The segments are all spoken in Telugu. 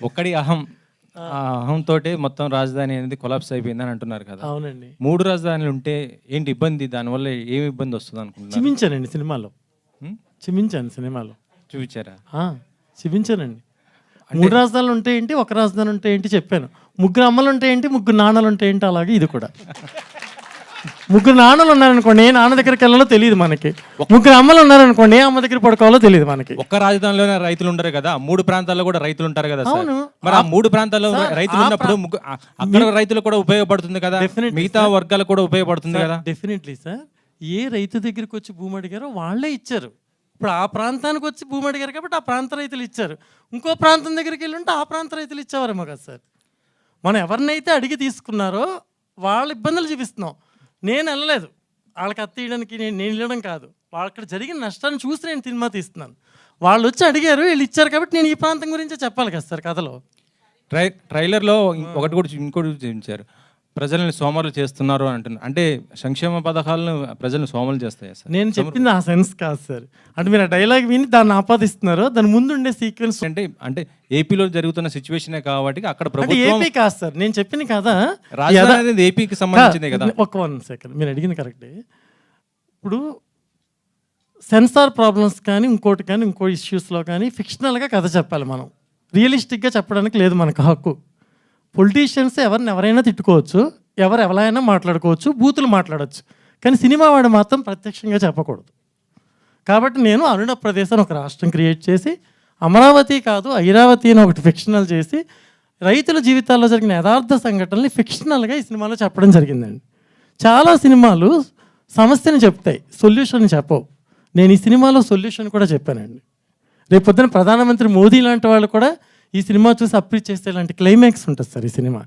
ఒక్కడి అహం అహంతో మొత్తం రాజధాని అనేది కొలాప్స్ అయిపోయిందని అంటున్నారు కదా. అవునండి. మూడు రాజధానులు ఉంటే ఏంటి ఇబ్బంది? దానివల్ల ఏమి ఇబ్బంది వస్తుంది అనుకుంటున్నారు? చిమించానండి సినిమాలో. హ్మ్? చిమించాను సినిమాలో. చూపించారా? చూపించానండి మూడు రాజధానులు ఉంటే ఏంటి ఒక రాజధాని ఉంటే ఏంటి చెప్పాను. ముగ్గురు అమ్మలు ఉంటే ఏంటి ముగ్గురు నాన్నలు ఉంటే ఏంటి అలాగే ఇది కూడా. ముగ్గురు నాన్నలు ఉన్నారనుకోండి ఏ నాన్న దగ్గరికి వెళ్ళాలో తెలియదు మనకి. ముగ్గురు అమ్మలు ఉన్నారనుకోండి ఏ అమ్మ దగ్గర పడుకోవాలో తెలియదు మనకి. ఒక్క రాజధానిలోనే రైతులు ఉండరు కదా మూడు ప్రాంతాల్లో కూడా రైతులు ఉంటారు కదా సార్. అవును. మరి ఆ మూడు ప్రాంతాల్లో రైతులు ఉన్నప్పుడు ముగ్గు- ఆ- అక్కడ రైతులు కూడా ఉపయోగపడుతుంది కదా Definitely, మిగతా వర్గాలకు కూడా ఉపయోగపడుతుంది కదా. Definitely sir. ఏ రైతు దగ్గరికి వచ్చి భూమి అడిగారో వాళ్ళే ఇచ్చారు. ఇప్పుడు ఆ ప్రాంతానికి వచ్చి భూమి అడిగారు కాబట్టి ఆ ప్రాంత రైతులు ఇచ్చారు. ఇంకో ప్రాంతం దగ్గరికి వెళ్ళి ఉంటే ఆ ప్రాంత రైతులు ఇచ్చేవారేమో కదా సార్. మనం ఎవరినైతే అడిగి తీసుకున్నారో వాళ్ళ ఇబ్బందులు చూపిస్తున్నాం. నేను వెళ్ళలేదు. వాళ్ళకి అత్త ఇవ్వడానికి నేను నేను వెళ్ళడం కాదు. వాళ్ళు అక్కడ జరిగిన నష్టాన్ని చూసి నేను సినిమా తీస్తున్నాను. వాళ్ళు వచ్చి అడిగారు వీళ్ళు ఇచ్చారు కాబట్టి నేను ఈ ప్రాంతం గురించే చెప్పాలి కదా సార్ కథలో. ట్రై ట్రైలర్లో ఒకటి కూడా ఇంకోటి చూపించారు. ప్రజల్ని సోమరులు చేస్తున్నారు అని అంటున్నారు. అంటే సంక్షేమ పథకాలను ప్రజల్ని సోమలు చేస్తాయి సార్? నేను చెప్పింది ఆ సెన్స్ కాదు సార్. అంటే మీరు ఆ డైలాగ్ విని దాన్ని ఆపాదిస్తున్నారు. దాని ముందు ఉండే సీక్వెన్స్ అంటే అంటే ఏపీలో జరుగుతున్న సిచ్యువేషనే కాబట్టి అక్కడ ప్రభుత్వం ఏపీ కాదు సార్. నేను చెప్పింది కదా. రాజధాని అనేది ఏపీకి సంబంధించిందే కదా. ఒక వన్ సెకండ్. మీరు అడిగింది కరెక్టే. ఇప్పుడు సెన్సార్ ప్రాబ్లమ్స్ కానీ ఇంకోటి కానీ ఇంకో ఇష్యూస్లో కానీ ఫిక్షనల్గా కథ చెప్పాలి మనం. రియలిస్టిక్గా చెప్పడానికి లేదు మనకు హక్కు. పొలిటీషియన్స్ ఎవరిని ఎవరైనా తిట్టుకోవచ్చు ఎవరు ఎవరైనా మాట్లాడుకోవచ్చు బూతులు మాట్లాడవచ్చు కానీ సినిమా వాడు మాత్రం ప్రత్యక్షంగా చెప్పకూడదు. కాబట్టి నేను అరుణ ప్రదేశ్ అని ఒక రాష్ట్రం క్రియేట్ చేసి అమరావతి కాదు ఐరావతి అని ఒకటి ఫిక్షనల్ చేసి రైతుల జీవితాల్లో జరిగిన యథార్థ సంఘటనల్ని ఫిక్షనల్గా ఈ సినిమాలో చెప్పడం జరిగిందండి. చాలా సినిమాలు సమస్యని చెప్తాయి సొల్యూషన్ చెప్పవు. నేను ఈ సినిమాలో సొల్యూషన్ కూడా చెప్పానండి. రేపు పొద్దున ప్రధానమంత్రి మోదీ లాంటి వాళ్ళు కూడా ఈ సినిమా చూసి అప్రీచ్ చేస్తే ఇలాంటి క్లైమాక్స్ ఉంటుంది సార్ ఈ సినిమా.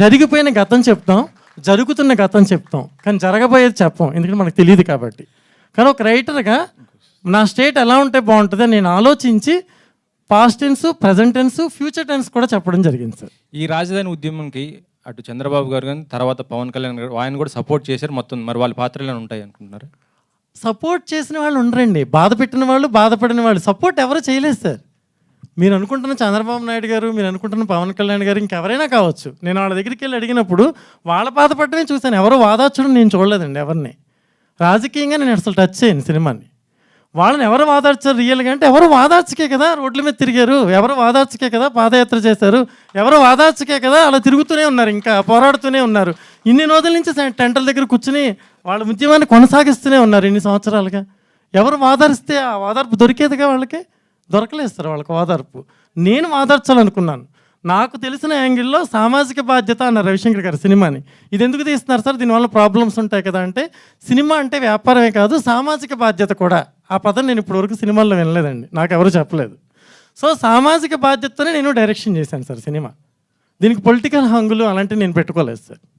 జరిగిపోయిన గతం చెప్తాం జరుగుతున్న గతం చెప్తాం కానీ జరగబోయేది చెప్పం ఎందుకంటే మనకు తెలియదు కాబట్టి. కానీ ఒక రైటర్గా నా స్టేట్ ఎలా ఉంటే బాగుంటుందో నేను ఆలోచించి past tense present tense future tense కూడా చెప్పడం జరిగింది సార్. ఈ రాజధాని ఉద్యమంకి అటు చంద్రబాబు గారు కానీ తర్వాత పవన్ కళ్యాణ్ గారు ఆయన కూడా సపోర్ట్ చేశారు మొత్తం. మరి వాళ్ళ పాత్రలు ఉంటాయి అనుకుంటున్నారు? సపోర్ట్ చేసిన వాళ్ళు ఉండరండి. బాధ పెట్టిన వాళ్ళు బాధపడిన వాళ్ళు. సపోర్ట్ ఎవరు చేయలేదు సార్. మీరు అనుకుంటున్న చంద్రబాబు నాయుడు గారు మీరు అనుకుంటున్న పవన్ కళ్యాణ్ గారు ఇంకెవరైనా కావచ్చు. నేను వాళ్ళ దగ్గరికి వెళ్ళి అడిగినప్పుడు వాళ్ళ బాధపడమే చూశాను. ఎవరు వాదార్చడం నేను చూడలేదండి ఎవరిని. రాజకీయంగా నేను అసలు టచ్ చేయను సినిమాని. వాళ్ళని ఎవరు వాదార్చారు రియల్గా అంటే ఎవరు వాదార్చకే కదా రోడ్ల మీద తిరిగారు. ఎవరు వాదార్చకే కదా పాదయాత్ర చేశారు. ఎవరు వాదార్చకే కదా అలా తిరుగుతూనే ఉన్నారు. ఇంకా పోరాడుతూనే ఉన్నారు. ఇన్ని రోజుల నుంచి టెంటల దగ్గర కూర్చుని వాళ్ళ ఉద్యమాన్ని కొనసాగిస్తూనే ఉన్నారు ఇన్ని సంవత్సరాలుగా. ఎవరు వాదారిస్తే ఆ వాదార్పు దొరికేదిగా వాళ్ళకి? దొరకలేదు సార్ వాళ్ళకి ఓదార్పు. నేను వాదార్చాలనుకున్నాను నాకు తెలిసిన యాంగిల్లో సామాజిక బాధ్యత అన్న రవిశంకర్ గారు సినిమాని. ఇది ఎందుకు తీస్తున్నారు సార్? దీనివల్ల ప్రాబ్లమ్స్ ఉంటాయి కదా అంటే సినిమా అంటే వ్యాపారమే కాదు సామాజిక బాధ్యత కూడా. ఆ పదం నేను ఇప్పటివరకు సినిమాల్లో వినలేదండి. నాకు ఎవరు చెప్పలేదు. సో సామాజిక బాధ్యతతోనే నేను డైరెక్షన్ చేశాను సార్ సినిమా. దీనికి పొలిటికల్ హంగులు అలాంటివి నేను పెట్టుకోలేదు సార్.